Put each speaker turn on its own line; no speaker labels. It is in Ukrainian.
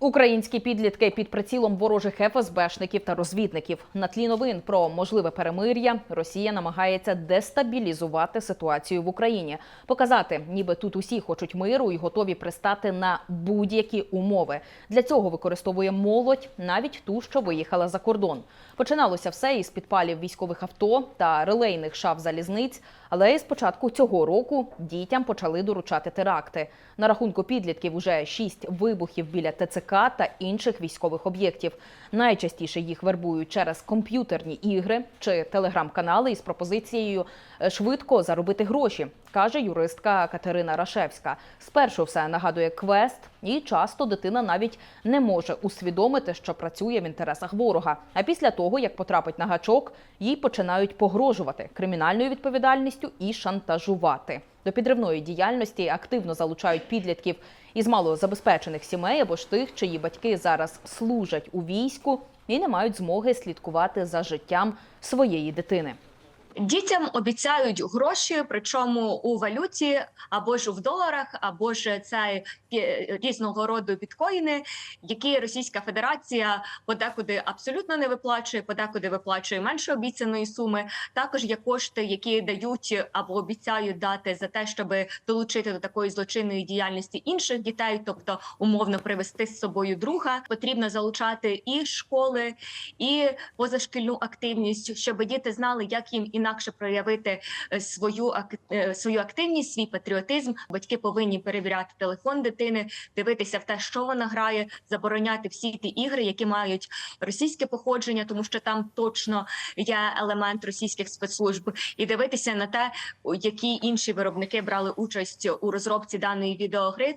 Українські підлітки під прицілом ворожих ФСБшників та розвідників. На тлі новин про можливе перемир'я Росія намагається дестабілізувати ситуацію в Україні, показати, ніби тут усі хочуть миру і готові пристати на будь-які умови. Для цього використовує молодь, навіть ту, що виїхала за кордон. Починалося все із підпалів військових авто та релейних шаф залізниць. Але з початку цього року дітям почали доручати теракти. На рахунку підлітків уже шість вибухів біля ТЦК та інших військових об'єктів. Найчастіше їх вербують через комп'ютерні ігри чи телеграм-канали із пропозицією е, швидко заробити гроші, каже юристка Катерина Рашевська. Спершу все нагадує квест, і часто дитина навіть не може усвідомити, що працює в інтересах ворога. А після того, як потрапить на гачок, їй починають погрожувати кримінальною відповідальністю і шантажувати. До підривної діяльності активно залучають підлітків із малозабезпечених сімей або ж тих, чиї батьки зараз служать у війську і не мають змоги слідкувати за життям своєї дитини.
Дітям обіцяють гроші, причому у валюті або ж в доларах, або ж це різного роду біткоїни, які Російська Федерація подекуди абсолютно не виплачує, подекуди виплачує менше обіцяної суми. Також є кошти, які дають або обіцяють дати за те, щоб долучити до такої злочинної діяльності інших дітей, тобто умовно привести з собою друга. Потрібно залучати і школи, і позашкільну активність, щоб діти знали, як їм інакше проявити е, свою е, свою активність, свій патріотизм. Батьки повинні перевіряти телефон дитини, дивитися в те, що вона грає, забороняти всі ті ігри, які мають російське походження, тому що там точно є елемент російських спецслужб, і дивитися на те, які інші виробники брали участь у розробці даної відеогри.